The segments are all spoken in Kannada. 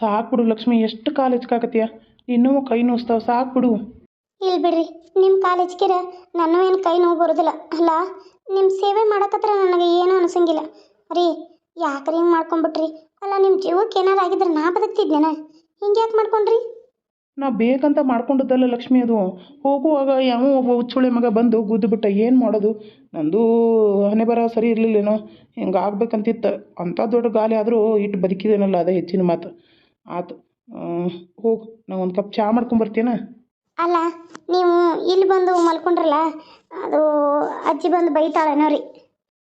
ಸಾಕು ಬಿಡು ಲಕ್ಷ್ಮಿ ಎಷ್ಟು ಕಾಲು ಹೆಚ್ಕಾಕತ್ತೀಯ ಇನ್ನೂ ಕೈ ನೋಸ್ತಾವ ಸಾಕು ಬಿಡು. ಇಲ್ಲಿ ಬಿಡ್ರಿ ನಿಮ್ಮ ಕಾಲೇಜ್ಗಿರ ನಾನು ಏನು ಕೈ ನೋವು ಬರೋದಿಲ್ಲ. ಅಲ್ಲ ನಿಮ್ಮ ಸೇವೆ ಮಾಡಕತ್ರ ನನಗೆ ಏನೂ ಅನ್ಸಂಗಿಲ್ಲ. ರೀ ಯಾಕ್ರಿ ಹಿಂಗೆ ಮಾಡ್ಕೊಂಬಿಟ್ರಿ? ಅಲ್ಲ ನಿಮ್ಮ ಜೀವಕ್ಕೆ ಏನಾರು ಆಗಿದ್ರೆ ನಾ ಬದುಕ್ತಿದ್ನೇನ? ಹಿಂಗೆ ಯಾಕೆ ಮಾಡ್ಕೊಂಡ್ರಿ? ನಾ ಬೇಕಂತ ಮಾಡ್ಕೊಂಡದ್ದಲ್ಲ ಲಕ್ಷ್ಮಿ ಅದು. ಹೋಗುವಾಗ ಯಾವ ಒಬ್ಬ ಹುಚ್ಚುಳಿ ಮಗ ಬಂದು ಗುದ್ದು ಬಿಟ್ಟ ಏನು ಮಾಡೋದು? ನಂದು ಹಣೆ ಬರ ಸರಿ ಇರಲಿಲ್ಲೇನೋ? ಹಿಂಗೆ ಆಗ್ಬೇಕಂತಿತ್ತು. ಅಂಥ ದೊಡ್ಡ ಗಾಲಿ ಆದರೂ ಇಟ್ಟು ಬದುಕಿದೇನಲ್ಲ ಅದೇ ಹೆಚ್ಚಿನ ಮಾತು. ಆತು. ಹೋಗು ನಾ ಒಂದು ಕಪ್ ಚಹಾ ಮಾಡ್ಕೊಂಬರ್ತೀನ ಅಲ್ಲ ನೀವು ಇಲ್ಲಿ ಬಂದು ಮಲ್ಕೊಂಡ್ರಲ್ಲ ಅದು ಅಜ್ಜಿ ಬಂದು ಬೈತಾಳೇನೋ ರೀ.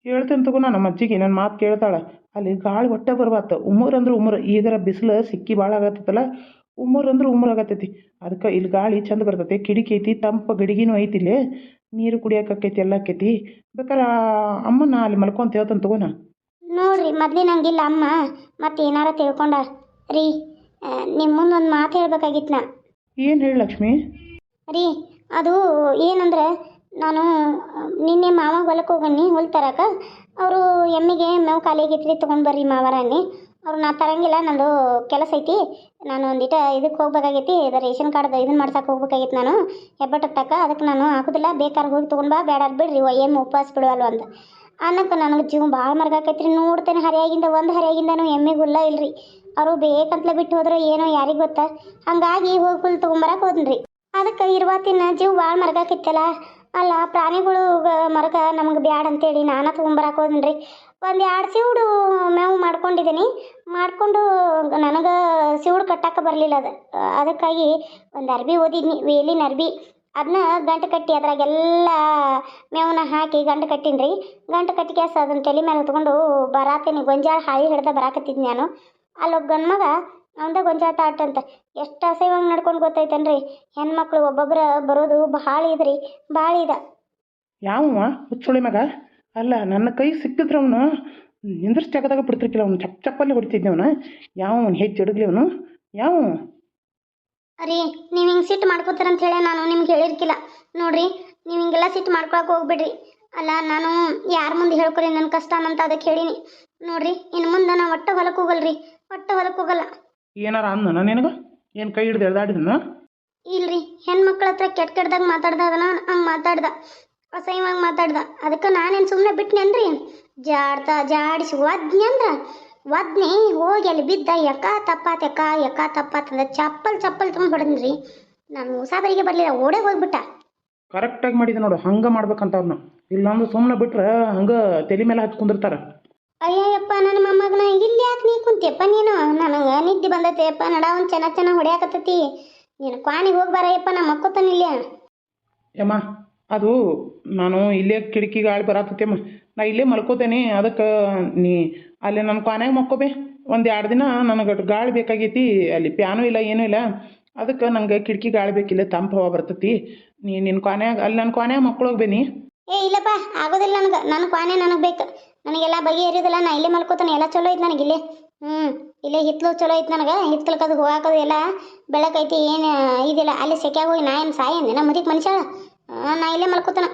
ಹೇಳ್ತೇನೆ ತಗೋ ನಾ ನಮ್ಮ ಅಜ್ಜಿಗೆ ನನ್ನ ಮಾತು ಕೇಳ್ತಾಳೆ. ಅಲ್ಲಿ ಗಾಳಿ ಹೊಟ್ಟೆ ಬರ್ಬಾರ್ದು ಉಮ್ಮರ್ ಅಂದ್ರೆ ಉಮ್ಮರ್ ಈಗರ ಬಿಸಿಲು ಸಿಕ್ಕಿ ಭಾಳ ಆಗತ್ತಲ್ಲ ಉಮ್ಮರ್ ಅಂದ್ರೆ ಉಮ್ಮರ್ ಆಗತ್ತೈತಿ. ಅದಕ್ಕೆ ಇಲ್ಲಿ ಗಾಳಿ ಚಂದ ಬರ್ತೈತಿ. ಕಿಡಿಕಿ ಐತಿ ತಂಪು ಗಡಿಗಿನೂ ಐತಿ ಇಲ್ಲಿ. ನೀರು ಕುಡಿಯೋಕೈತಿ ಎಲ್ಲ ಆಕೈತಿ ಬೇಕಾರೆ ಅಮ್ಮನ ಅಲ್ಲಿ ಮಲ್ಕೊಂತ ಹೇಳ್ತಾನೆ ತಗೋನ? ನೋಡ್ರಿ ಮೊದ್ಲಿನಂಗಿಲ್ಲ ಅಮ್ಮ. ಮತ್ತೆ ಏನಾರ ತಿಳ್ಕೊಂಡ. ರೀ ನಿಮ್ಮ ಮುಂದೆ ಒಂದು ಮಾತು ಹೇಳ್ಬೇಕಾಗಿತ್ತು ನಾ. ಏನು ಹೇಳಿ ಲಕ್ಷ್ಮಿ? ರೀ ಅದು ಏನಂದ್ರೆ ನಾನು ನಿನ್ನೆ ಮಾವ ಹೊಲಕ್ಕೆ ಹೋಗಣ್ಣಿ ಹೊಲ್ ತರಕ. ಅವರು ಎಮ್ಮಿಗೆ ಮೇವು ಖಾಲಿಯಾಗಿ ಇಟ್ರಿ ತೊಗೊಂಡು ಬರ್ರಿ ಮಾವರನ್ನಿ ಅವ್ರು ನಾ ತರಂಗಿಲ್ಲ ನಂದು ಕೆಲಸ ಐತಿ. ನಾನು ಒಂದಿಟ ಇದಕ್ಕೆ ಹೋಗ್ಬೇಕಾಗೈತಿ ಇದು ರೇಷನ್ ಕಾರ್ಡ್ ಇದನ್ನ ಮಾಡ್ಸಕ್ಕೆ ಹೋಗ್ಬೇಕಾಗಿತ್ತು ನಾನು. ಹೆಬ್ಬಟ್ಟತ್ತಕ್ಕ ಅದಕ್ಕೆ ನಾನು ಹಾಕೋದಿಲ್ಲ ಬೇಕಾದ್ರೆ ಹೋಗಿ ತೊಗೊಂಡು ಬಾ ಬೇಡ ಬಿಡ್ರಿ ಏನು ಉಪವಾಸ ಬಿಡುವಲ್ವ ಅಂತ ಅನ್ನಕ್ಕೆ ನನಗೆ ಜೀವ ಭಾಳ ಮರ್ಗಾಕೈತ್ರಿ ನೋಡ್ತೇನೆ ಹರಿಯಾಗಿಂದ ಒಂದು ಹರಿಯಾಗಿಂದನೂ ಎಮ್ಮೆಗೆ ಹುಲ್ಲ ಇಲ್ರಿ. ಅವರು ಬೇಕಂತಲೇ ಬಿಟ್ಟು ಹೋದ್ರೆ ಏನೋ ಯಾರಿಗೆ ಗೊತ್ತಾ? ಹಂಗಾಗಿ ಹೋಗಿ ಹುಲ್ ತೊಗೊಂಬರಕ್ಕೆ ಹೋದ್ರಿ ಅದಕ್ಕೆ ಇರುವತ್ತಿನ ಜೀವ ಭಾಳ ಮರಗಾಕಿತ್ತಲ್ಲ ಅಲ್ಲ ಪ್ರಾಣಿಗಳು ಮರಗ ನಮ್ಗೆ ಬ್ಯಾಡ ಅಂತೇಳಿ ನಾನು ತೊಗೊಂಬರಕ್ಕೆ ಹೋದ್ರಿ ಒಂದು ಎರಡು ಸಿವುಡು ಮೇವು ಮಾಡ್ಕೊಂಡಿದ್ದೀನಿ ಮಾಡಿಕೊಂಡು ನನಗೆ ಸಿವುಡು ಕಟ್ಟಕ್ಕೆ ಬರಲಿಲ್ಲ ಅದು. ಅದಕ್ಕಾಗಿ ಒಂದು ಅರ್ಬಿ ಓದಿದ್ನಿ, ವೇಲಿನ ಅರ್ಬಿ. ಅದನ್ನ ಗಂಟು ಕಟ್ಟಿ ಅದ್ರಾಗೆಲ್ಲ ಮೇವನ್ನ ಹಾಕಿ ಗಂಟು ಕಟ್ಟಿನ್ರಿ. ರೀ ಗಂಟು ಕಟ್ಟಿ ಅದನ್ನ ತಲೆ ಮೇಲೆ ಹೊತ್ಕೊಂಡು ಬರಾತೀನಿ. ಗೊಂಜಾಳ ಹಾಳಿ ಹಿಡ್ದ ಬರಾಕತ್ತಿದ್ನಿ ನಾನು. ಅಲ್ಲೊಬ್ಬ ಗಂಡು ಮಗ ಅವಂದ ಗೊಂಜಾಟ ಆಟ ಅಂತ. ಎಷ್ಟು ಅಸಹ್ಯವಾಗಿ ನಡ್ಕೊಂಡು ಗೊತ್ತೈತೇನ್ರಿ. ಹೆಣ್ಮಕ್ಳು ಒಬ್ಬೊಬ್ಬರ ಬರೋದು ಭಾಳ ಇದ್ರಿ ಭಾಳ ಇದ. ಯಾವವ ಹುಚ್ಚುಳಿ ಮಗ? ಅಲ್ಲ ನನ್ನ ಕೈ ಸಿಕ್ಕಿದ್ರೆ ಅವನು ನಿಂದ್ರಿಸಿ ಜಾಗದಾಗ ಬಿಡ್ತಿರ್ಕಿಲ್ಲ ಅವನು. ಚಪ್ ಚಪ್ಪಲ್ಲಿ ಹೊಡಿತಿದ್ದೆ ಅವನು. ಯಾವ ಅವನು ಹೆಜ್ಜೆ ಹಿಡಿದ್ಲಿ ಅವನು? ಯಾವ ರೀ ನೀವು ಹಿಂಗೆ ಸಿಟ್ಟು ಮಾಡ್ಕೊತರ ಅಂತ ಹೇಳಿ ನಾನು ನಿಮ್ಗೆ ಹೇಳಿರ್ಕಿಲ್ಲ. ನೋಡ್ರಿ ನೀವು ಹಿಂಗೆಲ್ಲ ಸಿಟ್ಟು ಮಾಡ್ಕೊಳಕ್ಕೆ ಹೋಗ್ಬಿಡ್ರಿ. ಅಲ್ಲ ನಾನು ಯಾರ ಮುಂದೆ ಹೇಳ್ಕೊರಿ ನನ್ನ ಕಷ್ಟ ಅಂತ ಅದಕ್ಕೆ ಹೇಳೀನಿ. ನೋಡ್ರಿ ಇನ್ನು ಮುಂದೆ ನಾ ಒಟ್ಟು ಹೊಲಕ್ಕೆ ಹೋಗಲ್ರಿ. ಒಟ್ಟು ಹೊಲಕ್ಕೆ ಹೋಗಲ್ಲ. ಏನಾರ ಅಂದನ ನಿನಗೆ? ಏನು ಕೈ ಹಿಡ್ದು ಎಳ್ದಾಡಿದನ? ಇಲ್ರಿ ಹೆಣ್ಮಕ್ಳ ಹತ್ರ ಕೆಟ್ಟ ಕೆಟ್ಟದಾಗ ಮಾತಾಡ್ದದನ ಹಂಗೆ ಮಾತಾಡ್ದ. ಅಸಹ್ಯವಾಗಿ ಮಾತಾಡ್ದ. ಅದಕ್ಕೆ ನಾನೇನು ಸುಮ್ಮನೆ ಬಿಟ್ನೇನ್ರಿ ಜಾಡ್ತಾ ಜಾಡಿಸಿ ವದ್ನಿ ಅಂದ್ರ? ವದ್ನಿ ಹೋಗಿ ಅಲ್ಲಿ ಬಿದ್ದ ಯಕ ತಪ್ಪಾತ್ ಯಕ ಯಕ ತಪ್ಪಾತಂದ ಚಪ್ಪಲ್ ಚಪ್ಪಲ್ ತುಂಬ ಹೊಡೆದ್ರಿ ನಾನು ಉಸಾಬರಿಗೆ ಬರಲಿಲ್ಲ ಓಡೇ ಹೋಗ್ಬಿಟ್ಟ. ಕರೆಕ್ಟಾಗಿ ಮಾಡಿದೆ ನೋಡು ಹಂಗೆ ಮಾಡ್ಬೇಕಂತ ಅವ್ರನ್ನ ಇಲ್ಲಾಂದ್ರೆ ಸುಮ್ಮನೆ ಬಿಟ್ರೆ ಹಂಗೆ ತಲೆ ಮೇಲೆ ಹತ್ ಕುಂದಿರ್ತಾರೆ. ಅಯ್ಯಯ್ಯಪ್ಪ ನನ್ನ ಮೊಮ್ಮಗನ ಇಲ್ಲಿ ಯಾಕೆ ನೀ ಕುಂತಿಯಪ್ಪ ನೀನು? ನನಗೆ ನಿದ್ದೆ ಬಂದೈತೆಯಪ್ಪ ನಡ ಒಂದು ಚೆನ್ನಾಗಿ ಚೆನ್ನಾಗಿ ಹೊಡ್ಯಾಕತ್ತತಿ. ನೀನು ಕ್ವಾಣಿಗೆ ಹೋಗಿ ನಮ್ಮ ಮಕ್ಕೋತಾನ ಇಲ್ಲೇ. ಯಮ್ಮ ಅದು ನಾನು ಇಲ್ಲೇ ಕಿಟಕಿ ಗಾಳಿ ಬರತ್ತಮ್ಮ ನಾ ಇಲ್ಲೇ ಮಲ್ಕೋತೇನೆ ಅದಕ್ಕೆ ನೀ ಅಲ್ಲಿ ನನ್ನ ಕೊನೆಗೆ ಮಕ್ಕೋಬೇ. ಒಂದು ಎರಡು ದಿನ ನನಗೆ ಗಾಳಿ ಬೇಕಾಗೈತಿ ಅಲ್ಲಿ ಪ್ಯಾನು ಇಲ್ಲ ಏನೂ ಇಲ್ಲ. ಅದಕ್ಕೆ ನಂಗೆ ಕಿಟಕಿ ಗಾಳಿ ಬೇಕಿಲ್ಲ ತಂಪು ಹವಾ ಬರ್ತತಿ. ನೀ ನಿನ್ನ ಕೊನೆಯಾಗ ಅಲ್ಲಿ ನನ್ನ ಕೊನೆಯಾಗ ಮಕ್ಳೋಗಿ ಬೇನಿ ಏ ಇಲ್ಲಪ್ಪ ಆಗೋದಿಲ್ಲ ನನಗೆ. ನನ್ನ ಕ್ವಾನೆ ನನಗೆ ಬೇಕು. ನನಗೆಲ್ಲ ಬಗೆಹರಿಯೋದಿಲ್ಲ ನಾ ಇಲ್ಲೇ ಮಲ್ಕೋತಾನೆ ಎಲ್ಲ ಚಲೋ ಐತೆ ನನಗೆ ಇಲ್ಲೇ. ಹ್ಞೂ ಇಲ್ಲೇ ಹಿತ್ತಲು ಚಲೋ ಐತೆ ನನಗೆ ಹಿತ್ತಲ್ಕದು ಹೂ ಹಾಕೋದು ಎಲ್ಲ ಬೆಳಕೈತಿ ಏನು ಇದಿಲ್ಲ ಅಲ್ಲಿ ಸೆಕ್ಯಾಗ ಹೋಗಿ ನಾ ಏನು ಸಾಯಂದೆ ನಮ್ಮ ಮುದಿಗೆ ಮನುಷ್ಯ ನಾ ಇಲ್ಲೇ ಮಲ್ಕೋತಾನ.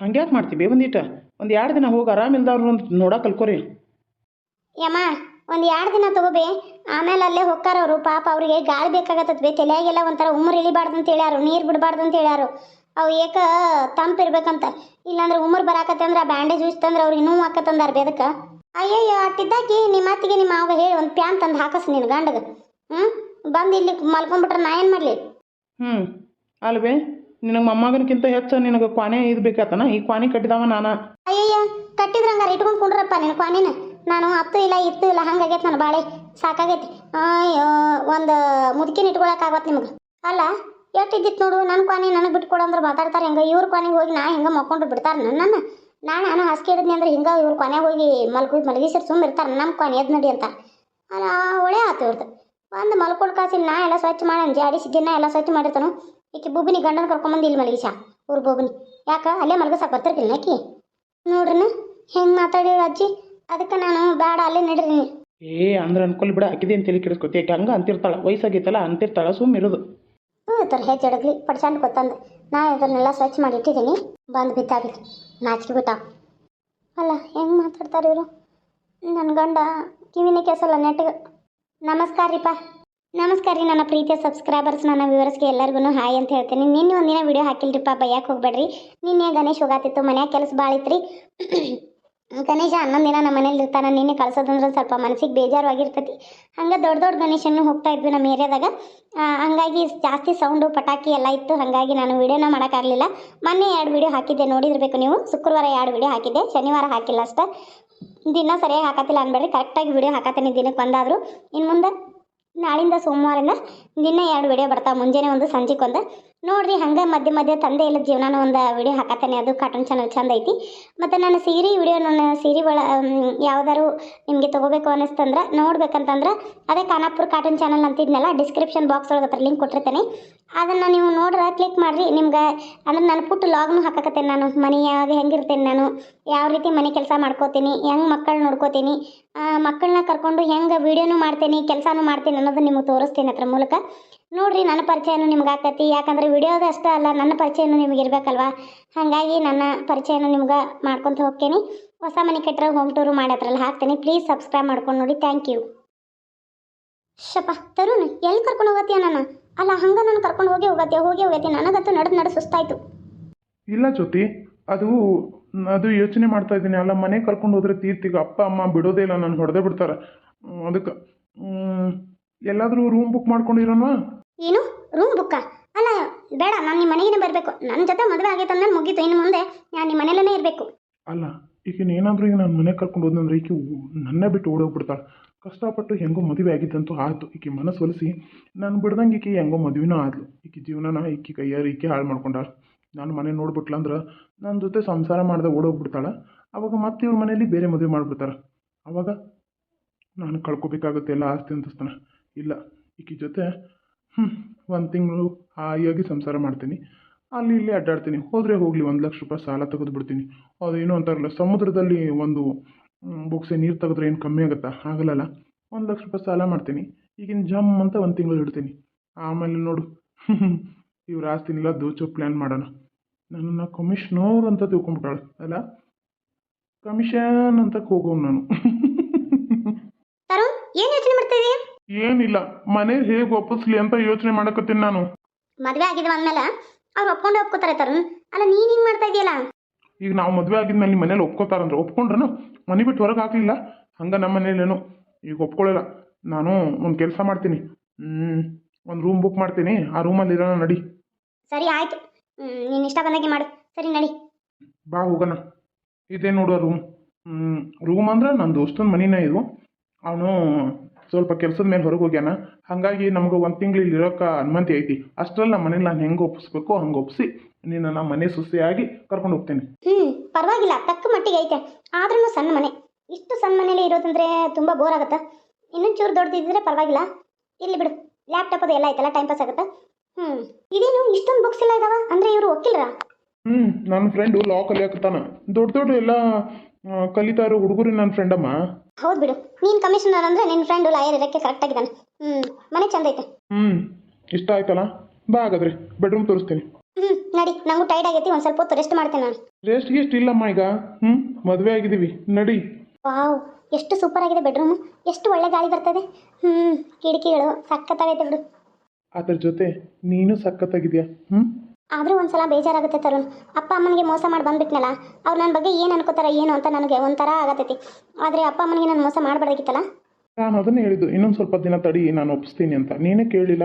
ಹಂಗ್ಯಾಕೆ ಮಾಡ್ತೀವಿ ಒಂದಿಟ ಒಂದು ಎರಡು ದಿನ ಹೋಗಿ ಆರಾಮಿಲ್ದವ್ರು ನೋಡಕ್ಕೆ ಕಲ್ಕೋರಿ. ಯಮ್ಮ ಒಂದು ಎರಡು ದಿನ ತಗೋಬಿ ಆಮೇಲೆ ಅಲ್ಲೇ ಹೋಗ್ತಾರ ಅವರು ಪಾಪ ಅವರಿಗೆ ಗಾಳಿ ಬೇಕಾಗತ್ತದ ಬೇ ತಲೆಯಾಗೆಲ್ಲ ಒಂಥರ ಉಮ್ಮರ್ ಇಳಿಬಾರ್ದು ಅಂತ ಹೇಳ್ಯಾರು ನೀರು ಬಿಡಬಾರ್ದು ಅಂತ ಹೇಳ್ಯಾರು. ಅವು ಏಕ ತಂಪಿರ್ಬೇಕಂತ ಇಲ್ಲಾಂದ್ರೆ ಉಮರ್ ಬರಾಕತ್ತೆ ಅಂದ್ರೆ ಆ ಬ್ಯಾಂಡೇಜ್ ಉಜ್ತಂದ್ರೆ ಅವ್ರಿಗೆ ನೋವು ಹಾಕತ್ತಂದಾರ ಬೇದಕ ಅಯ್ಯಯ್ಯೋ ಅಟ್ಟಿದ್ದಾಕಿ ನಿಮ್ಮ ಅತ್ತಿಗೆ ನಿಮ್ಮ ಅವಾಗ ಹೇಳಿ ಒಂದು ಪ್ಯಾನ್ ತಂದು ಹಾಕಸ್ ನೀನು ಗಂಡಗೆ. ಹ್ಞೂ ಬಂದು ಇಲ್ಲಿ ಮಲ್ಕೊಂಡ್ಬಿಟ್ರೆ ನಾ ಏನು ಮಾಡಲಿ? ಹ್ಞೂ ಅಲ್ವೇ ನಿನಗೆ ಮೊಮ್ಮಗನಕ್ಕಿಂತ ಹೆಚ್ಚು ನಿನಗೆ ಕ್ವಾನೆ ಇದು ಬೇಕಾತನ? ಈ ಕ್ವಾನೆ ಕಟ್ಟಿದವ ನಾನು? ಅಯ್ಯಯ್ಯ ಕಟ್ಟಿದ್ರೆ ಹಂಗಾರೆ ಇಟ್ಕೊಂಡು ಕುಂಡ್ರಪ್ಪ ನಿನ್ನ ಕ್ವಾನಿನ. ನಾನು ಹತ್ತು ಇಲ್ಲ ಇತ್ತು ಇಲ್ಲ ಹಂಗಾಗೈತೆ ನನ್ನ ಬಾಳೆ. ಸಾಕಾಗೈತಿ. ಅಯ್ಯೋ ಒಂದು ಮುದುಕಿನ ಇಟ್ಕೊಳಕ್ಕಾಗತ್ತೆ ನಿಮಗೆ. ಅಲ್ಲ ಎಷ್ಟಿದ್ದಿತ್ತು ನೋಡು ನನ್ನ ಕ್ವಾನಿ ನನಗೆ ಬಿಟ್ಕೊಡು ಅಂದ್ರೆ ಮಾತಾಡ್ತಾರೆ ಹೆಂಗೆ? ಇವ್ರ ಕ್ವಾನಿಗೆ ಹೋಗಿ ನಾ ಹೆಂಗೆ ಮಕ್ಕೊಂಡು ಬಿಡ್ತಾರೆ ನನ್ನನ್ನು? ನಾನು ನಾನು ಹಾಸಿಗೆ ಹಿಡಿದ್ನಿ ಅಂದ್ರೆ ಹಿಂಗೆ ಇವ್ರ ಕೊನೆಗೆ ಹೋಗಿ ಮಲ್ಕೊ ಮಲಗಿಸಿರ್ ಸುಮ್ಮ ಇರ್ತಾರೆ ನಮ್ಮ ಕ್ವಾನಿ ಎದ್ದು ನಡಿ ಅಂತ. ಒಳ್ಳೆ ಆತು ಇವ್ರದ್ದು ಒಂದು ಮಲ್ಕೊಂಡು ಕಾಸಿ ನಾ ಎಲ್ಲ ಸ್ವಚ್ಛ ಮಾಡಿ ಜಾಡಿ ಸಿದ್ದಿನ ಎಲ್ಲ ಸ್ವಚ್ಛ ಮಾಡಿರ್ತಾನು. ಈಕೆ ಬುಬ್ಬಿನಿ ಗಂಡನ ಕರ್ಕೊಂಬಂದು ಇಲ್ಲಿ ಮಲಗಿಸ ಊರು ಬೊಬ್ಬನಿ ಯಾಕೆ? ಅಲ್ಲೇ ಮಲಗಿಸಕ್ಕೆ ಬರ್ತಿರ್ತೀನಿ ಆಕಿ? ನೋಡ್ರಿನ, ಹೆಂಗೆ ಮಾತಾಡಿ ಅಜ್ಜಿ? ಅದಕ್ಕೆ ನಾನು ಬೇಡ ಅಲ್ಲೇ ನಡ್ರಿ. ಏ, ಅಂದ್ರೆ ಅನ್ಕೊಲ್ ಬಿಡ ಹಾಕಿದೆ ಅಂತ ಹೇಳಿ ಕೆಡಿಸ್ಕೊತಿ ಹಂಗೆ ಅಂತಿರ್ತಾಳೆ, ವಯಸ್ಸಾಗೈತಲ್ಲ, ಅಂತಿರ್ತಾಳೆ ಸುಮ್ಮ ಇರೋದು. ಹ್ಞೂ ತರ ಹೆಚ್ಚಡಗ್ಲಿ ಪಡ್ಸಂಡು ಕೊತ್ತಂದು ನಾ ಇದನ್ನೆಲ್ಲ ಸ್ವಚ್ಛ ಮಾಡಿ ಇಟ್ಟಿದ್ದೀನಿ. ಬಂದು ಬಿದ್ದಾಗಿತ್ತು ನಾಚಿಕೆ ಬಿಟ್ಟ. ಅಲ್ಲ, ಹೆಂಗೆ ಮಾತಾಡ್ತಾರೆ ಇವರು? ನನ್ನ ಗಂಡ ಕಿವಿನ ಕೇಸಲ್ಲ ನೆಟ್ಟಿಗೆ ನಮಸ್ಕಾರ ರೀಪಾ. ನಮಸ್ಕಾರ ರೀ ನನ್ನ ಪ್ರೀತಿಯ ಸಬ್ಸ್ಕ್ರೈಬರ್ಸ್ ನನ್ನ ವ್ಯೂವರ್ಸ್ಗೆ ಎಲ್ಲರಿಗೂ ಹಾಯ್ ಅಂತ ಹೇಳ್ತೀನಿ. ನಿನ್ನೆ ಒಂದಿನ ವಿಡಿಯೋ ಹಾಕಿಲ್ರಿಪ್ಪ ಬೈಯಕ್ಕೆ ಹೋಗ್ಬೇಡ್ರಿ. ನಿನ್ನೆ ಗಣೇಶ್ ಹೋಗಾತಿತ್ತು. ಮನ್ಯಾಗ ಕೆಲಸ ಭಾಳ ಇತ್ರಿ. ಗಣೇಶ ಹನ್ನೊಂದು ದಿನ ನಮ್ಮ ಮನೇಲಿ ಇರ್ತಾನೆ, ನಿನ್ನೆ ಕಳ್ಸೋದಂದ್ರೆ ಸ್ವಲ್ಪ ಮನಸ್ಸಿಗೆ ಬೇಜಾರು ಆಗಿರ್ತೈತಿ ಹಂಗೆ ದೊಡ್ಡ ದೊಡ್ಡ ಗಣೇಶನ್ನು ಹೋಗ್ತಾ ಇದ್ವಿ ನಮ್ಮ ಏರಿಯಾದಾಗ. ಹಂಗಾಗಿ ಜಾಸ್ತಿ ಸೌಂಡು ಪಟಾಕಿ ಎಲ್ಲ ಇತ್ತು, ಹಾಗಾಗಿ ನಾನು ವಿಡಿಯೋನ ಮಾಡೋಕ್ಕಾಗಲಿಲ್ಲ ಮೊನ್ನೆ ಎರಡು ವಿಡಿಯೋ ಹಾಕಿದ್ದೆ, ನೋಡಿರ್ಬೇಕು ನೀವು. ಶುಕ್ರವಾರ ಎರಡು ವಿಡಿಯೋ ಹಾಕಿದ್ದೆ, ಶನಿವಾರ ಹಾಕಿಲ್ಲ ಅಷ್ಟೇ. ದಿನ ಸರಿಯಾಗಿ ಹಾಕತ್ತಿಲ್ಲ ಅನ್ಬೇಡ್ರಿ, ಕರೆಕ್ಟಾಗಿ ವಿಡಿಯೋ ಹಾಕತ್ತೀನಿ ದಿನಕ್ಕೆ ಒಂದಾದರೂ ಇನ್ನು ಮುಂದೆ ನಾಳಿಂದ ಸೋಮವಾರನ ದಿನ ಎರಡು ವಿಡಿಯೋ ಬರ್ತಾವೆ, ಮುಂಜಾನೆ ಒಂದು ಸಂಜೆಗೆ ಒಂದು. ನೋಡ್ರಿ ಹಂಗೆ ಮಧ್ಯೆ ಮಧ್ಯೆ ತಂದೆ ಇಲ್ಲ ಜೀವನನ ಒಂದು ವಿಡಿಯೋ ಹಾಕತ್ತೇನೆ. ಅದು ಕಾರ್ಟೂನ್ ಚಾನಲ್ ಚಂದ ಐತಿ. ಮತ್ತು ನಾನು ಸೀರೆ ವಿಡಿಯೋ ನನ್ನ ಸೀರೆ ಒಳ ಯಾವ್ದಾರು ನಿಮಗೆ ತೊಗೋಬೇಕು ಅನ್ನಿಸ್ತಂದ್ರೆ ನೋಡ್ಬೇಕಂತಂದ್ರೆ ಅದೇ ಖಾನಾಪುರ್ ಕಾರ್ಟೂನ್ ಚಾನಲ್ ಅಂತಿದ್ನಲ್ಲ ಡಿಸ್ಕ್ರಿಪ್ಷನ್ ಬಾಕ್ಸ್ ಒಳಗೆ ಹತ್ರ ಲಿಂಕ್ ಕೊಟ್ಟಿರ್ತೇನೆ. ಅದನ್ನು ನೀವು ನೋಡ್ರೆ ಕ್ಲಿಕ್ ಮಾಡಿರಿ. ನಿಮ್ಗೆ ಅಂದ್ರೆ ನಾನು ಪುಟ್ಟು ಲಾಗ್ನು ಹಾಕಕತ್ತೇನೆ ನಾನು. ಮನೆ ಮನೆಯಾಗ ಹೆಂಗಿರ್ತೇನೆ ನಾನು? ಯಾವ ರೀತಿ ಮನೆ ಕೆಲಸ ಮಾಡ್ಕೋತೀನಿ? ಹೆಂಗೆ ಮಕ್ಕಳು ನೋಡ್ಕೋತೀನಿ? ಮಕ್ಕಳನ್ನ ಕರ್ಕೊಂಡು ಹೆಂಗೆ ವೀಡಿಯೋನು ಮಾಡ್ತೀನಿ, ಕೆಲಸನೂ ಮಾಡ್ತೀನಿ ಅನ್ನೋದು ನಿಮಗೆ ತೋರಿಸ್ತೀನಿ ಅದ್ರ ಮೂಲಕ. ನೋಡ್ರಿ ನನ್ನ ಪರಿಚಯನೂ ನಿಮ್ಗೆ ಆಕತಿ ಯಾಕಂದ್ರೆ ವಿಡಿಯೋದ ಅಷ್ಟೇ ಅಲ್ಲ, ನನ್ನ ಪರಿಚಯನೂ ನಿಮ್ಗೆ ಇರಬೇಕಲ್ವಾ? ಹಾಗಾಗಿ ನನ್ನ ಪರಿಚಯನೂ ನಿಮ್ಗೆ ಮಾಡ್ಕೊತ ಹೋಗ್ತೀನಿ. ಹೊಸ ಮನೆ ಕಟ್ಟರೆ ಹೋಮ್ ಟೂರು ಮಾಡಿ ಅದ್ರಲ್ಲಿ ಹಾಕ್ತೀನಿ. ಪ್ಲೀಸ್ ಸಬ್ಸ್ಕ್ರೈಬ್ ಮಾಡ್ಕೊಂಡು ನೋಡಿ. ಥ್ಯಾಂಕ್ ಯು ಶಪ ತರುಣ್, ಎಲ್ಲಿ ಕರ್ಕೊಂಡು ಹೋಗತ್ತೀಯ ನಾನು? ಅಲ್ಲ, ಹಂಗೆ ನಾನು ಕರ್ಕೊಂಡು ಹೋಗಿ ಹೋಗತ್ತೆ ಹೋಗಿ ಹೋಗತ್ತೆ ನನಗಂತೂ ನಡೆದು ನಡೆ ಸುಸ್ತಾಯ್ತು. ಇಲ್ಲ ಜ್ಯೋತಿ, ಅದು ಅದು ಯೋಚನೆ ಮಾಡ್ತಾ ಇದ್ದೀನಿ. ಅಲ್ಲ ಮನೆ ಕರ್ಕೊಂಡು ಹೋದ್ರೆ ತೀರ್ತಿಗ ಅಪ್ಪ, ಅಮ್ಮ ಬಿಡೋದೇ ಇಲ್ಲ. ನಾನು ಹೊಡೆದೇ ಬಿಡ್ತಾರೆ. ಅದಕ್ಕೆ ಎಲ್ಲಾದರೂ ರೂಮ್ ಬುಕ್ ಮಾಡ್ಕೊಂಡಿರೋಣ ಏನು? ರೂಮ್ ಬುಕ್ಕ ಅಲ್ಲ ಬೇಡ ನಾನು ನಿಮ್ಮ ಮನೆಗೇನೆ ಬರಬೇಕು. ನನ್ನ ಜೊತೆ ಮದುವೆ ಆಗೈತೆ ಅಂದ್ರೆ ಮುಗೀತು. ಇನ್ನು ಮುಂದೆ ನಾನು ನಿಮ್ಮ ಮನೇಲೇ ಇರಬೇಕು. ಅಲ್ಲ ಈಗ ಏನಾದರೂ ಈಗ ನಾನು ಮನೆ ಕರ್ಕೊಂಡು ಹೋದ್ನಂದ್ರೆ ಈಕೆ ನನ್ನ ಬಿಟ್ಟು ಓಡೋಗ್ಬಿಡ್ತಾಳೆ. ಕಷ್ಟಪಟ್ಟು ಹೆಂಗೋ ಮದುವೆ ಆಗಿದ್ದಂತೂ ಆಯ್ತು. ಈಕೆ ಮನಸ್ಸು ಒಲಿಸಿ ನಾನು ಬಿಡ್ದಂಗೆ ಈಕೆ ಹೆಂಗೋ ಮದುವೆನೂ ಆದ್ಲು. ಈಕೆ ಜೀವನನ ಈಕೆ ಕೈಯಾರು ಈಕೆ ಹಾಳು ಮಾಡ್ಕೊಂಡಾಳ. ನಾನು ಮನೆ ನೋಡ್ಬಿಟ್ಲಂದ್ರೆ ನನ್ನ ಜೊತೆ ಸಂಸಾರ ಮಾಡ್ದೆ ಓಡೋಗ್ಬಿಡ್ತಾಳೆ. ಅವಾಗ ಮತ್ತೆ ಇವ್ರ ಮನೇಲಿ ಬೇರೆ ಮದುವೆ ಮಾಡಿಬಿಡ್ತಾರೆ. ಅವಾಗ ನಾನು ಕಳ್ಕೊಬೇಕಾಗುತ್ತೆ ಎಲ್ಲ ಆಸ್ತಿ ಅಂತಸ್ತಾನೆ. ಇಲ್ಲ. ಈಕೆ ಜೊತೆ ಹ್ಞೂ ಒಂದು ತಿಂಗಳು ಹಾಯಾಗಿ ಸಂಸಾರ ಮಾಡ್ತೀನಿ. ಅಲ್ಲಿ ಇಲ್ಲಿ ಅಡ್ಡಾಡ್ತೀನಿ. ಹೋದರೆ ಹೋಗಲಿ, ಒಂದು ಲಕ್ಷ ರೂಪಾಯಿ ಸಾಲ ತೆಗೆದು ಬಿಡ್ತೀನಿ. ಅದೇನು ಅಂತಾರಲ್ಲ, ಸಮುದ್ರದಲ್ಲಿ ಒಂದು ಬುಕ್ಸೆ ನೀರು ತೆಗೆದ್ರೆ ಏನು ಕಮ್ಮಿ ಆಗುತ್ತಾ? ಆಗಲ್ಲಲ್ಲ. ಒಂದು ಲಕ್ಷ ರೂಪಾಯಿ ಸಾಲ ಮಾಡ್ತೀನಿ. ಈಗಿನ ಜಮ್ ಅಂತ ಒಂದು ತಿಂಗಳು ಇಡ್ತೀನಿ. ಆಮೇಲೆ ನೋಡು. ಇವ್ರ ಆಸ್ತಿನೆಲ್ಲ ದೋಚೋ ಪ್ಲ್ಯಾನ್ ಮಾಡೋಣ. ನನ್ನ ಕಮಿಷನವ್ರು ಅಂತ ತಿಳ್ಕೊಂಬಿಟ್ಟಾಳೆ ಅಲ್ಲ? ಕಮಿಷನ್ ಅಂತ ಹೋಗೋನು ನಾನು. ಏನು ಏನಿಲ್ಲ. ಮನೆ ಹೇಗೆ ಒಪ್ಪಿಸ್ಲಿ ಅಂತ ಯೋಚನೆ ಮಾಡಕತ್ತೀನಿ ನಾನು. ಮದುವೆ ಆಗಿದ್ವಿ ಅಂದ್ಮೇಲೆ ಅವ್ರು ಒಪ್ಕೊಂಡೇ ಒಪ್ಕೋತಾರೆ ತರುಣ್. ಅಲ್ಲ ನೀನು ಹಿಂಗ್ ಮಾಡ್ತಾ ಇದೆಯಲ್ಲ ಈಗ ನಾವು ಮದುವೆ ಆಗಿದ್ಮೇಲೆ ನಿಮ್ಮ ಮನೇಲಿ ಒಪ್ಕೋತಾರಂದ್ರೆ ಒಪ್ಕೊಂಡ್ರನು? ಮನೆ ಬಿಟ್ಟು ಹೊರಗೆ ಆಗ್ಲಿಲ್ಲ ಹಂಗ ನಮ್ಮ ಮನೇಲೇನು? ಈಗ ಒಪ್ಕೊಳ್ಳಲ್ಲ ನಾನು ಒಂದು ಕೆಲಸ ಮಾಡ್ತೀನಿ. ಒಂದು ರೂಮ್ ಬುಕ್ ಮಾಡ್ತೀನಿ. ಆ ರೂಮಲ್ಲಿ ಇರೋಣ ನಡಿ. ಸರಿ ಆಯ್ತು. ನೀನು ಇಷ್ಟ ಬಂದಾಗೆ ಮಾಡು. ಸರಿ ನಡಿ. ಬಾ ಹೋಗೋಣ. ಇದೇ ನೋಡುವ ರೂಮ್. ರೂಮ್ ಅಂದ್ರೆ ನನ್ನ ದೋಸ್ತನ ಮನಿನೇ ಇದು. ಅವನು ಸ್ವಲ್ಪ ಕೆಲಸದ ಮೇಲೆ ಹೊರಗೆ ಹೋಗ್ಯಾನ. ಹಾಗಾಗಿ ನಮ್ಗೆ ಒಂದು ತಿಂಗಳು ಇಲ್ಲಿ ಇರೋಕೆ ಅನುಮತಿ ಐತಿ. ಅಷ್ಟರಲ್ಲಿ ನಮ್ಮ ಮನೇಲಿ ನಾನು ಹೆಂಗೆ ಒಪ್ಪಿಸ್ಬೇಕು ಹಂಗೆ ಒಪ್ಪಿಸಿ ನಿನ್ನ ನಮ್ಮ ಮನೆ ಸೊಸೆಯಾಗಿ ಕರ್ಕೊಂಡು ಹೋಗ್ತೇನೆ. ಹ್ಞೂ ಪರವಾಗಿಲ್ಲ ತಕ್ಕ ಮಟ್ಟಿಗೆ ಐತೆ. ಆದ್ರೂ ಸಣ್ಣ ಮನೆ. ಇಷ್ಟು ಸಣ್ಣ ಮನೇಲಿ ಇರೋದಂದ್ರೆ ತುಂಬ ಬೋರ್ ಆಗುತ್ತೆ. ಇನ್ನೊಂದು ಚೂರು ದೊಡ್ಡದಿದ್ರೆ ಪರವಾಗಿಲ್ಲ. ಇಲ್ಲಿ ಬಿಡು ಲ್ಯಾಪ್ಟಾಪ್ ಅದು ಎಲ್ಲ ಐತಲ್ಲ ಟೈಮ್ ಪಾಸ್ ಆಗುತ್ತೆ. ಹ್ಞೂ ಇದೇನು ಇಷ್ಟೊಂದು ಬುಕ್ಸ್ ಎಲ್ಲ ಇದಾವ? ಅಂದರೆ ಇವರು ಒಕ್ಕಿಲ್ರಾ ಹ್ಞೂ ನನ್ನ ಫ್ರೆಂಡು ಲಾ ಕಲಿಯಾಕತ್ತಾನ ದೊಡ್ಡ ದೊಡ್ಡ ಎಲ್ಲ ಕಲಿತಾ ಇರೋ ಹುಡುಗರು ನನ್ನ ಫ್ರೆಂಡಮ್ಮ ಹೌದು ಬಿಡು. ನೀನು ಕಮಿಷನರ್ ಅಂದ್ರೆ ನಿನ್ನ ಫ್ರೆಂಡು ಲಾಯರ್ ಕರೆಕ್ಟ್ ಕರೆಕ್ಟಾಗಿದ್ದಾನೆ ಹ್ಞೂ ಮನೆ ಚಂದ ಐತೆ. ಹ್ಞೂ ಇಷ್ಟ ಆಯ್ತಲ್ಲ? ಬಾ ಹಾಗಾದ್ರೆ ಬೆಡ್ರೂಮ್ ತೋರಿಸ್ತೀನಿ. ಹ್ಞೂ ನಡಿ ನಂಗೂ ಟೈರ್ಡ್ ಆಗೈತಿ ಒಂದು ಸ್ವಲ್ಪ ಹೊತ್ತು ರೆಸ್ಟ್ ಮಾಡ್ತೇನೆ ನಾನು. ರೆಸ್ಟ್ ಗಿಸ್ಟ್ ಇಲ್ಲಮ್ಮ ಈಗ? ಹ್ಞೂ ಮದುವೆ ಆಗಿದ್ದೀವಿ ನಡಿ. ವಾವ್ ಎಷ್ಟು ಸೂಪರ್ ಆಗಿದೆ ಬೆಡ್ರೂಮು ಎಷ್ಟು ಒಳ್ಳೆ ಗಾಳಿ ಬರ್ತದೆ. ಹ್ಞೂ ಕಿಡಕಿಗಳು ಸಖತ್ತಾಗೈತೆ ಬಿಡು. ಅದ್ರ ಜೊತೆ ನೀನು ಸಖತ್ತಾಗಿದ್ಯಾ? ಹ್ಞೂ ಆದರೂ ಒಂದ್ಸಲ ಬೇಜಾರಾಗುತ್ತೆ ತರುಣ್. ಅಪ್ಪ ಅಮ್ಮನಿಗೆ ಮೋಸ ಮಾಡಿ ಬಂದ್ಬಿಟ್ನಲ್ಲ ಅವ್ರು ನನ್ನ ಬಗ್ಗೆ ಏನು ಅನ್ಕೋತಾರ ಏನು ಅಂತ ನನಗೆ ಒಂಥರ ಆಗತೈತಿ. ಆದರೆ ಅಪ್ಪ ಅಮ್ಮನಿಗೆ ನಾನು ಮೋಸ ಮಾಡಬಾರ್ದಾಗಿತ್ತಲ್ಲ? ನಾನು ಅದನ್ನೇ ಹೇಳಿದ್ದು ಇನ್ನೊಂದು ಸ್ವಲ್ಪ ದಿನ ತಡಿ ನಾನು ಒಪ್ಪಿಸ್ತೀನಿ ಅಂತ. ನೀನೇ ಕೇಳಿಲ್ಲ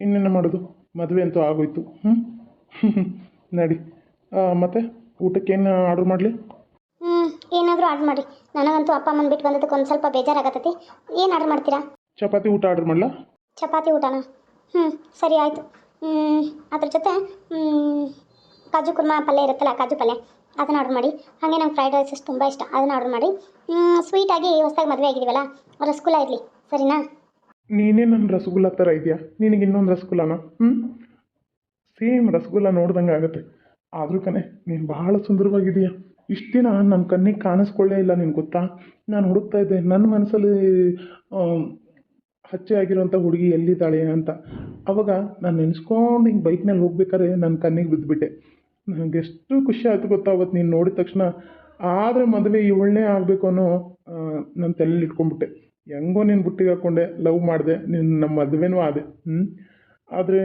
ಇನ್ನೇನು ಮಾಡೋದು? ಮದುವೆ ಅಂತೂ ಆಗೋಯ್ತು. ಹ್ಞೂ ನಡಿ. ಮತ್ತೆ ಊಟಕ್ಕೇನು ಆರ್ಡ್ರ್ ಮಾಡಲಿ? ಹ್ಞೂ ಏನಾದರೂ ಆರ್ಡ್ರ್ ಮಾಡಿ ನನಗಂತೂ ಅಪ್ಪ ಅಮ್ಮನ ಬಿಟ್ಟು ಬಂದದಕ್ಕೆ ಒಂದು ಸ್ವಲ್ಪ ಬೇಜಾರಾಗತ್ತೈತಿ ಏನು ಆರ್ಡ್ರ್ ಮಾಡ್ತೀರಾ? ಚಪಾತಿ ಊಟ ಆರ್ಡ್ರ್ ಮಾಡಲಾ? ಚಪಾತಿ ಊಟನಾ? ಹ್ಞೂ ಸರಿ ಆಯಿತು. ಅದ್ರ ಜೊತೆ ಕಾಜು ಕುರ್ಮಾ ಪಲ್ಯ ಇರುತ್ತಲ್ಲ, ಕಾಜು ಪಲ್ಯ, ಅದನ್ನು ಆರ್ಡ್ರ್ ಮಾಡಿ. ಹಾಗೆ ನಂಗೆ ಫ್ರೈಡ್ ರೈಸಸ್ ತುಂಬ ಇಷ್ಟ, ಅದನ್ನು ಆರ್ಡ್ರ್ ಮಾಡಿ. ಸ್ವೀಟಾಗಿ ಹೊಸದಾಗಿ ಮದುವೆ ಆಗಿದ್ದೀವಲ್ಲ ರಸಗುಲ್ಲ ಇರಲಿ, ಸರಿನಾ? ನೀನೇ ನನ್ನ ರಸಗುಲ್ಲ ಥರ ಇದೆಯಾ? ನಿನಗೆ ಇನ್ನೊಂದು ರಸಗುಲ್ಲನ? ಹ್ಞೂ ಸೇಮ್ ರಸಗುಲ್ಲ ನೋಡ್ದಂಗೆ ಆಗುತ್ತೆ. ಆದರೂ ಕಣೆ, ನೀನು ಭಾಳ ಸುಂದರವಾಗಿದೆಯಾ. ಇಷ್ಟು ದಿನ ನನ್ನ ಕಣ್ಣಿಗೆ ಕಾಣಿಸ್ಕೊಳ್ಳೇ ಇಲ್ಲ ನಿನ್ಗೆ ಗೊತ್ತಾ? ನಾನು ಹುಡುಕ್ತಾ ಇದ್ದೆ ನನ್ನ ಮನಸ್ಸಲ್ಲಿ ಹಚ್ಚೆ ಆಗಿರೋಂಥ ಹುಡುಗಿ ಎಲ್ಲಿದ್ದಾಳೆ ಅಂತ. ಅವಾಗ ನಾನು ನೆನೆಸ್ಕೊಂಡು ಹಿಂಗೆ ಬೈಕ್ ಮೇಲೆ ಹೋಗ್ಬೇಕಾದ್ರೆ ನನ್ನ ಕಣ್ಣಿಗೆ ಬಿದ್ದುಬಿಟ್ಟೆ ನನಗೆ ಎಷ್ಟು ಖುಷಿ ಆಯಿತು ಗೊತ್ತಾ? ಅವತ್ತು ನೀನು ನೋಡಿದ ತಕ್ಷಣ ಆದರೆ ಮದುವೆ ಇವಳನ್ನೇ ಆಗಬೇಕು ಅನ್ನೋ ನನ್ನ ತಲೆಯಲ್ಲಿ ಇಟ್ಕೊಂಡ್ಬಿಟ್ಟೆ. ಹೆಂಗೋ ನೀನು ಬುಟ್ಟಿಗೆ ಹಾಕ್ಕೊಂಡೆ ಲವ್ ಮಾಡಿದೆ ನಿನ್ನ ನಮ್ಮ ಮದುವೆನೂ ಆದೆ ಹ್ಞೂ ಆದರೆ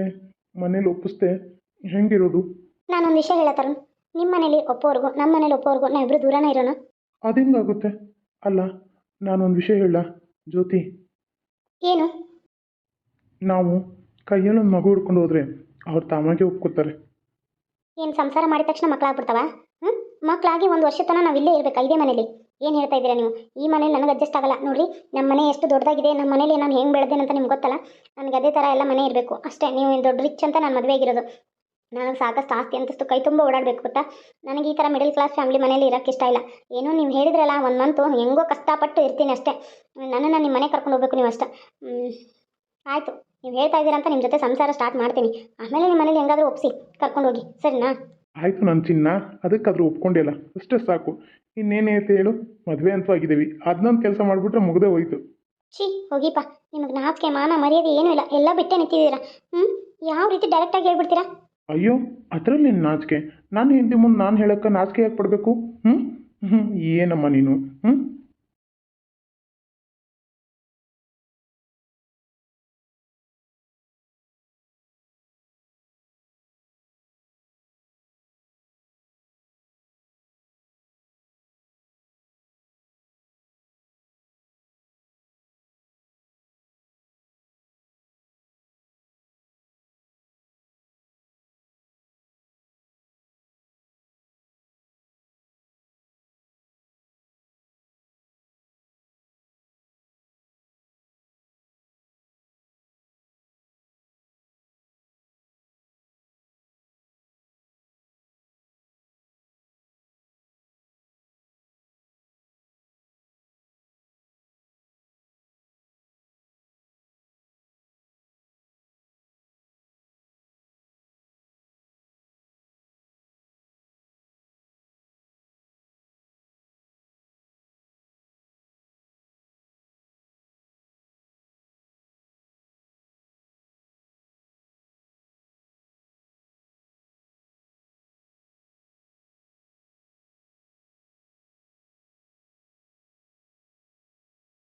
ಮನೇಲಿ ಒಪ್ಪಿಸ್ದೆ ಹೆಂಗಿರೋದು? ನಾನೊಂದು ವಿಷಯ ಹೇಳತ್ತಾರ ನಿಮ್ಮ ಮನೇಲಿ ಒಪ್ಪೋರ್ಗು ನಮ್ಮ ಮನೇಲಿ ಒಪ್ಪೋರ್ಗು ನಾವಿಬ್ರು ದೂರನೇ ಇರೋಣ ಅದು ಹೆಂಗಾಗುತ್ತೆ? ಅಲ್ಲ ನಾನೊಂದು ವಿಷಯ ಹೇಳ ಜ್ಯೋತಿ ಏನು? ನಾವು ಕೈಯಲ್ಲೊಂದು ಮಗು ಹಿಡ್ಕೊಂಡು ಹೋದ್ರೆ ಅವ್ರ ತಾಮಾಗೆ ಒಪ್ಕೋತಾರೆ ಏನು ಸಂಸಾರ ಮಾಡಿದ ತಕ್ಷಣ ಮಕ್ಕಳಾಗ್ಬಿಡ್ತಾವ? ಹ್ಞೂ ಮಕ್ಕಳಾಗಿ ಒಂದು ವರ್ಷ ತನಕ ನಾವು ಇಲ್ಲೇ ಇರ್ಬೇಕು ಇದೇ ಮನೇಲಿ? ಏನು ಹೇಳ್ತಾ ಇದ್ದೀರಾ ನೀವು? ಈ ಮನೇಲಿ ನನಗೆ ಅಡ್ಜಸ್ಟ್ ಆಗಲ್ಲ. ನೋಡಿರಿ ನಮ್ಮ ಮನೆ ಎಷ್ಟು ದೊಡ್ಡದಾಗಿದೆ ನಮ್ಮ ಮನೇಲಿ ನಾನು ಹೆಂಗೆ ಬೆಳೆದೇನೆ ಅಂತ ನಿಮ್ಗೆ ಗೊತ್ತಲ್ಲ? ನನಗೆ ಅದೇ ಥರ ಎಲ್ಲ ಮನೆ ಇರಬೇಕು. ಅಷ್ಟೇ ನೀವು ದೊಡ್ಡ ರಿಚ್ ಅಂತ ನಾನು ಮದುವೆ ಆಗಿರೋದು. ನನಗೆ ಸಾಕಷ್ಟು ಆಸ್ತಿ ಅಂತಸ್ತು ಕೈ ತುಂಬ ಓಡಾಡಬೇಕು ಗೊತ್ತಾ? ನನಗೆ ಈ ಥರ ಮಿಡಲ್ ಕ್ಲಾಸ್ ಫ್ಯಾಮಿಲಿ ಮನೇಲಿ ಇರೋಕ್ಕೆ ಇಷ್ಟ ಇಲ್ಲ. ಏನೋ ನೀವು ಹೇಳಿದ್ರಲ್ಲ ಒಂದು ಮಂತು ಹೆಂಗೋ ಕಷ್ಟಪಟ್ಟು ಇರ್ತೀನಿ ಅಷ್ಟೇ. ನನ್ನನ್ನು ನಿಮ್ಮ ಮನೆ ಕರ್ಕೊಂಡು ಹೋಗ್ಬೇಕು ನೀವು ಅಷ್ಟೇ. ಆಯಿತು. ನೀವು ಹೇಳ್ತಾ ಇದ್ದೀರಾ ಅಂತ ನಿಮ್ಮ ಜೊತೆ ಸಂಸಾರ ಸ್ಟಾರ್ಟ್ ಮಾಡ್ತೀನಿ. ಆಮೇಲೆ ನಿಮ್ಮ ಮನೇಲಿ ಹೇಗಾದರೂ ಒಪ್ಸಿ ಕರ್ಕೊಂಡು ಹೋಗಿ. ಸರಿನಾ? ಆಯಿತು ನನ್ನ ಚಿನ್ನ. ಅದಕ್ಕಾದರೂ ಒಪ್ಕೊಂಡಿಲ್ಲ ಅಷ್ಟೇ ಸಾಕು. ಇನ್ನೇನೈತೆ ಹೇಳು? ಮದುವೆ ಅಂತೂ ಆಗಿದ್ದೀವಿ. ಅದನ್ನೊಂದು ಕೆಲಸ ಮಾಡಿಬಿಟ್ರೆ ಮುಗ್ದೇ ಹೋಯ್ತು. ಛೀ ಹೋಗಿಪ್ಪ. ನಿಮಗೆ ನಾಚಿಕೆ ಮಾನ ಮರ್ಯಾದೆ ಏನೂ ಇಲ್ಲ. ಎಲ್ಲ ಬಿಟ್ಟೆ ನಿಂತಿದ್ದೀರಾ? ಹ್ಞೂ ಯಾವ ರೀತಿ ಡೈರೆಕ್ಟಾಗಿ ಹೇಳ್ಬಿಡ್ತೀರಾ? ಅಯ್ಯೋ, ಅದರಲ್ಲಿ ನಾಚಿಕೆ. ನಾನು ಹೆಂಡತಿ ಮುಂದೆ ನಾನು ಹೇಳೋಕ್ಕೆ ನಾಚಿಕೆ ಯಾಕೆ ಪಡಬೇಕು? ಹ್ಞೂ ಹ್ಞೂ ಏನಮ್ಮ ನೀನು? ಹ್ಞೂ